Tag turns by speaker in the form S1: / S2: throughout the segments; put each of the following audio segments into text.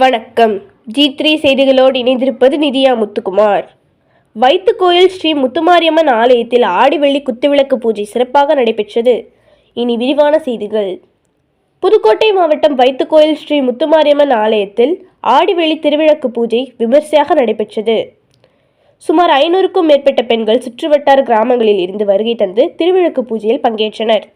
S1: வணக்கம். G three செய்திகளோடு இணைந்திருப்பது நிதியா முத்துக்குமார். வைத்துக்கோயில் ஸ்ரீ முத்துமாரியம்மன் ஆலயத்தில் ஆடிவெள்ளி குத்துவிளக்கு பூஜை சிறப்பாக நடைபெற்றது. இனி விரிவான செய்திகள். புதுக்கோட்டை மாவட்டம் வைத்துக்கோயில் ஸ்ரீ முத்துமாரியம்மன் ஆலயத்தில் ஆடிவெள்ளி திருவிளக்கு பூஜை விமர்சையாக நடைபெற்றது. சுமார் ஐநூறுக்கும் மேற்பட்ட பெண்கள் சுற்றுவட்டார கிராமங்களில் இருந்து வருகை தந்து திருவிளக்கு பூஜையில் பங்கேற்றனர்.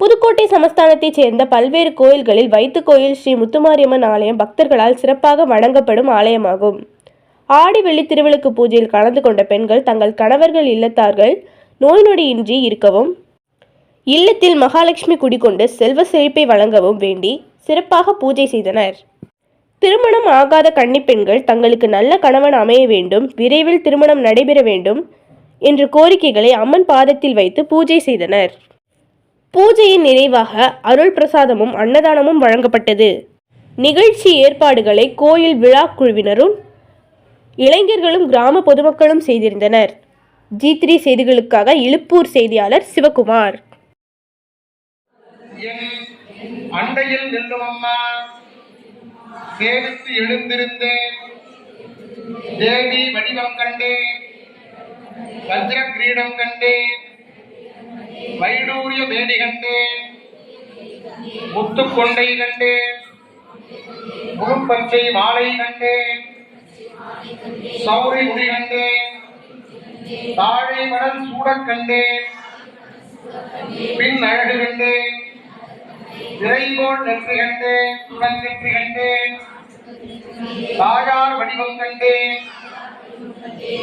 S1: புதுக்கோட்டை சமஸ்தானத்தைச் சேர்ந்த பல்வேறு கோயில்களில் வைத்து கோயில் ஸ்ரீ முத்துமாரியம்மன் ஆலயம் பக்தர்களால் சிறப்பாக வணங்கப்படும் ஆலயமாகும். ஆடி வெள்ளி திருவிளக்கு பூஜையில் கலந்து கொண்ட பெண்கள் தங்கள் கணவர்கள் இல்லத்தார்கள் நோய் நொடியின்றி இருக்கவும் இல்லத்தில் மகாலட்சுமி குடிகொண்டு செல்வ செழிப்பை வழங்கவும் வேண்டி சிறப்பாக பூஜை செய்தனர். திருமணம் ஆகாத கன்னிப்பெண்கள் தங்களுக்கு நல்ல கணவன் அமைய வேண்டும் விரைவில் திருமணம் நடைபெற வேண்டும் என்ற கோரிக்கைகளை அம்மன் பாதத்தில் வைத்து பூஜை செய்தனர். பூஜையின் நிறைவாக அருள் பிரசாதமும் அன்னதானமும் வழங்கப்பட்டது. நிகழ்ச்சி ஏற்பாடுகளை கோயில் விழா குழுவினரும் இளைஞர்களும் கிராம பொதுமக்களும் செய்திருந்தனர். ஜி த்ரீ செய்திகளுக்காக இழுப்பூர் செய்தியாளர் சிவகுமார்.
S2: அண்டையில் நில்லும் அம்மா சேவித்து எழுந்திருந்தேன். தேவி வடிவம் கண்டேன் வஜ்ர கிரீடம் கண்டேன். வைடூரிய மேடி கண்டேன் முத்துக்கொண்டை கண்டேன் முழுப்பச்சை மாலை கண்டேன் சௌரி முடி கண்டேன் தாழை மடல் சூடக் கண்டேன் பின் அழகு கண்டேன் விரைவோல் நெற்றி கண்டேன் துணன் நெற்றி கண்டேன் தாயார் வடிவம் கண்டேன்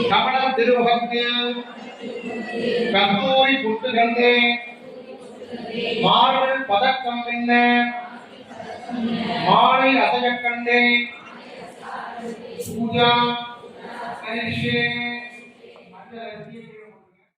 S2: கமலம் திருமுகத்து கந்தூரி புட்டு கண்டேன் மார்பல் பதக்கம் என்ன மாலை அசையக் கண்டேன் பூஜா கரிஷ்யே